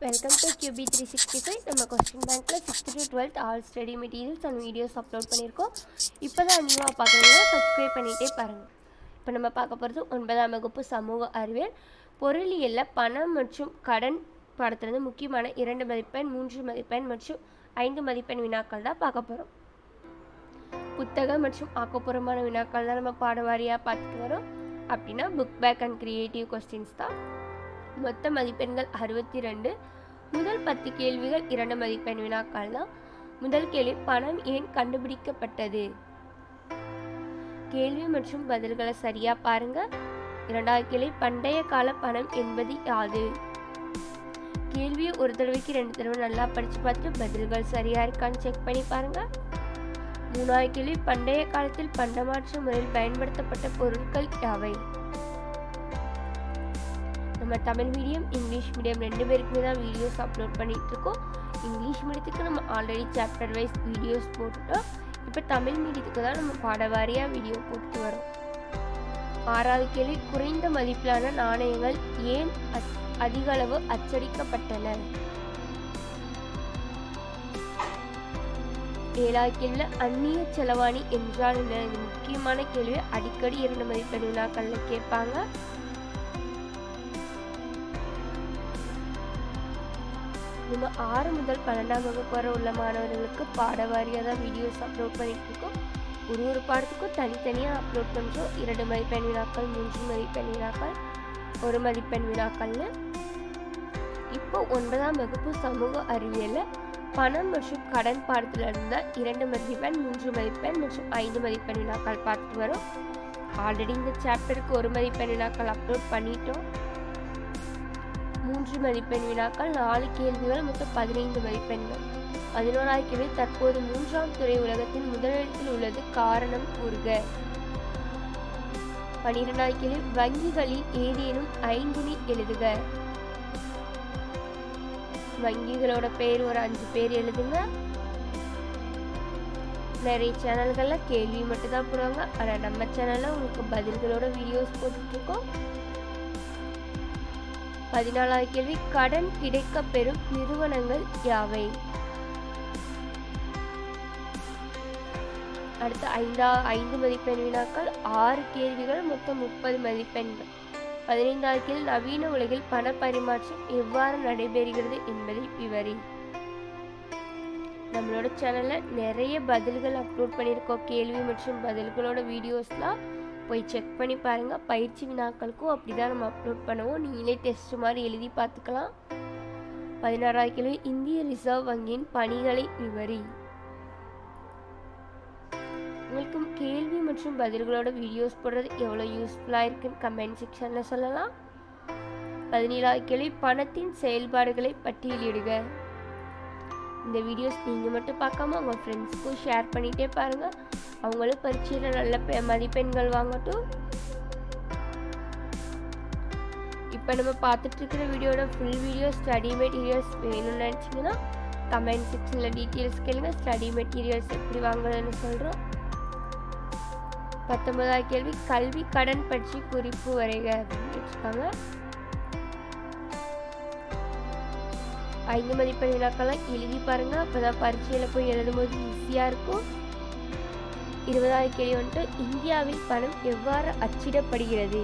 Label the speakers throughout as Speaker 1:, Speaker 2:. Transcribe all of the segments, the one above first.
Speaker 1: Welcome to QB three sixty five நம்ம question பேங்க்கில் sixth to twelfth all study materials and videos upload பண்ணியிருக்கோம். இப்போ தான் நியூவாக பார்க்குறீங்கன்னா சப்ஸ்கிரைப் பண்ணிகிட்டே பாருங்கள் இப்போ நம்ம பார்க்க போகிறது ஒன்பதாம் வகுப்பு சமூக அறிவியல். பொருளியலில் பணம் மற்றும் கடன் பாடத்துலேருந்து முக்கியமான இரண்டு மதிப்பெண் மூன்று மதிப்பெண் மற்றும் ஐந்து மதிப்பெண் வினாக்கள் தான் பார்க்க போகிறோம் புத்தகம் மற்றும் ஆக்கப்பூர்வமான வினாக்கள் தான் நம்ம பாடவாரியாக பார்த்துட்டு வரோம். அப்படின்னா book back and creative questions தான். மொத்த மதிப்பெண்கள் அறுபத்தி ரெண்டு முதல் பத்து கேள்விகள் இரண்டு மதிப்பெண் வினாக்கள் தான். முதல் கேள்வி பணம் ஏன் கண்டுபிடிக்கப்பட்டது? கேள்வி மற்றும் பதில்களை சரியா பாருங்க. இரண்டாவது கேள்வி பண்டைய கால பணம் என்பது யாது? கேள்வியை ஒரு தடவைக்கு ரெண்டு தடவை நல்லா படிச்சு பார்த்துட்டு பதில்கள் சரியா இருக்கான்னு செக் பண்ணி பாருங்க. மூணாவது கேள்வி பண்டைய காலத்தில் பண்டமாற்று முறையில் பயன்படுத்தப்பட்ட பொருட்கள் யாவை? நம்ம தமிழ் மீடியம் இங்கிலீஷ் மீடியம் ரெண்டு பேருக்குமே தான் வீடியோஸ் அப்லோட் பண்ணிட்டு இருக்கோம் இங்கிலீஷ் மீடியத்துக்கு நம்ம ஆல்ரெடி சாப்டர் வைஸ் வீடியோஸ் போட்டுட்டோம். இப்போ தமிழ் மீடியத்துக்கு தான் நம்ம பாடவாரியாக வீடியோ போட்டு வரோம். ஆறாவது கேள்வி குறைந்த மதிப்பிலான நாணயங்கள் ஏன் அதிக அளவு அச்சடிக்கப்பட்டன? ஏழாவது கேள்வியில் அந்நிய செலவாணி என்றால் என்ன? இது முக்கியமான கேள்வி. அடிக்கடி இரண்டு மதிப்பெண் வினாக்களில் கேட்பாங்க. நம்ம ஆறு முதல் பன்னெண்டாம் வகுப்பு வரை உள்ள மாணவர்களுக்கு பாடவாரியாக தான் வீடியோஸ் அப்லோட் பண்ணிட்டு ஒரு ஒரு பாடத்துக்கும் தனித்தனியாக அப்லோட் பண்ணுறோம் இரண்டு மதிப்பெண் வினாக்கள் மூன்று மதிப்பெண் வினாக்கள் ஒரு மதிப்பெண் வினாக்கள்னு. இப்போ ஒன்பதாம் வகுப்பு சமூக அறிவியலில் பணம் மற்றும் கடன் பாடத்தில் இருந்தால் இரண்டு மதிப்பெண் மூன்று மதிப்பெண் மற்றும் ஐந்து மதிப்பெண் வினாக்கள் பார்த்துட்டு வரோம். ஆல்ரெடி இந்த சாப்டருக்கு ஒரு மதிப்பெண் வினாக்கள் அப்லோட் பண்ணிட்டோம். மூன்று மதிப்பெண் வினாக்கள் நாலு கேள்விகள் மொத்தம் பதினைந்து மதிப்பெண்கள். பதினோராவது தற்போது மூன்றாம் துறை உலகத்தின் முதலிடத்தில் உள்ளது காரணம் கூறுக. பனிரெண்டாவது வங்கிகளில் ஏதேனும் ஐந்தினை எழுதுக. வங்கிகளோட பேர் ஒரு அஞ்சு பேர் எழுதுங்க. நிறைய சேனல்கள்ல கேள்வி மட்டும் தான் போடுவாங்க. ஆனால் நம்ம சேனல்ல உங்களுக்கு பதில்களோட வீடியோஸ் போட்டுட்ருக்கோம். பதினாலாவது கேள்வி கடன் கிடைக்க பெறும் நிறுவனங்கள் யாவை? அடுத்து ஐந்தா ஐந்து மதிப்பெண் வினாக்கள் ஆறு கேள்விகள் மொத்தம் முப்பது மதிப்பெண்கள். பதினைந்தாவது கேள்வி நவீன உலகில் பண பரிமாற்றம் எவ்வாறு நடைபெறுகிறது என்பதை விவரி. நம்மளோட சேனலில் நிறைய பதில்கள் அப்லோட் பண்ணியிருக்கோம். கேள்வி மற்றும் பதில்களோட வீடியோஸ்லாம் போய் செக் பண்ணி பாருங்கள் பயிற்சி வினாக்களுக்கும் அப்படிதான் நம்ம அப்லோட் பண்ணுவோம். நீங்களே டெஸ்ட் மாதிரி எழுதி பார்த்துக்கலாம். பதினாறாவது கேள்வி. இந்திய ரிசர்வ் வங்கியின் பணிகளை விவரி. உங்களுக்கு கேள்வி மற்றும் பதில்களோட வீடியோஸ் போடுறது எவ்வளோ யூஸ்ஃபுல்லாக இருக்குன்னு கமெண்ட் செக்ஷனில் சொல்லலாம். பதினேழாவது கேள்வி. பணத்தின் செயல்பாடுகளை பட்டியலிடுக. இந்த வீடியோஸ் நீங்கள் மட்டும் பார்க்காம உங்கள் ஃப்ரெண்ட்ஸ்க்கும் ஷேர் பண்ணிகிட்டே பாருங்கள் அவங்களும் பரீட்சையில் நல்ல பெ- மதிப்பெண்கள் வாங்கட்டும். இப்போ நம்ம பார்த்துட்ருக்குற வீடியோட ஃபுல் வீடியோ ஸ்டடி மெட்டீரியல்ஸ் வேணும்னு நினச்சிங்கன்னா கமெண்ட் செக்ஷனில் டீட்டெயில்ஸ் கேளுங்க. ஸ்டடி மெட்டீரியல்ஸ் எப்படி வாங்கணும்னு சொல்கிறோம் பத்தொன்பதாவது கேள்வி கல்வி கடன் பற்றி குறிப்பு வரைக அப்படின்னு கேட்டிருக்காங்க ஐந்து மதிப்பெண் வினாக்கெல்லாம் எழுதி பாருங்க. அப்பதான் பரீட்சையில் போய் எழுதும்போது ஈஸியாக இருக்கும். இருபதாவது கேள்வி வந்துட்டு இந்தியாவில் பணம் எவ்வாறு அச்சிடப்படுகிறது?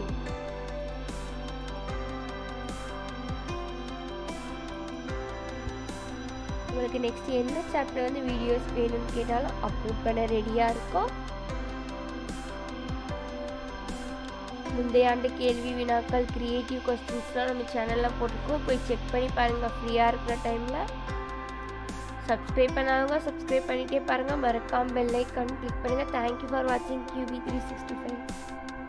Speaker 1: உங்களுக்கு நெக்ஸ்ட் எந்த சாப்டர் வந்து வீடியோஸ் வேணும்னு கேட்டாலும் அப்லோட் பண்ண ரெடியாக இருக்கும். முந்தைய ஆண்டு கேள்வி வினாக்கள் க்ரியேட்டிவ் கொஸ்டின்ஸ்லாம் நம்ம சேனலில் போட்டிருக்கோம். போய் செக் பண்ணி பாருங்கள் ஃப்ரீயாக இருக்கிற டைமில் சப்ஸ்கிரைப் பண்ணாதவங்க சப்ஸ்கிரைப் பண்ணிகிட்டே பாருங்கள் மறக்காமல் பெல் ஐக்கான் கிளிக் பண்ணுங்கள் தேங்க்யூ ஃபார் வாட்சிங் கியூபி த்ரீ சிக்ஸ்டி ஃபைவ்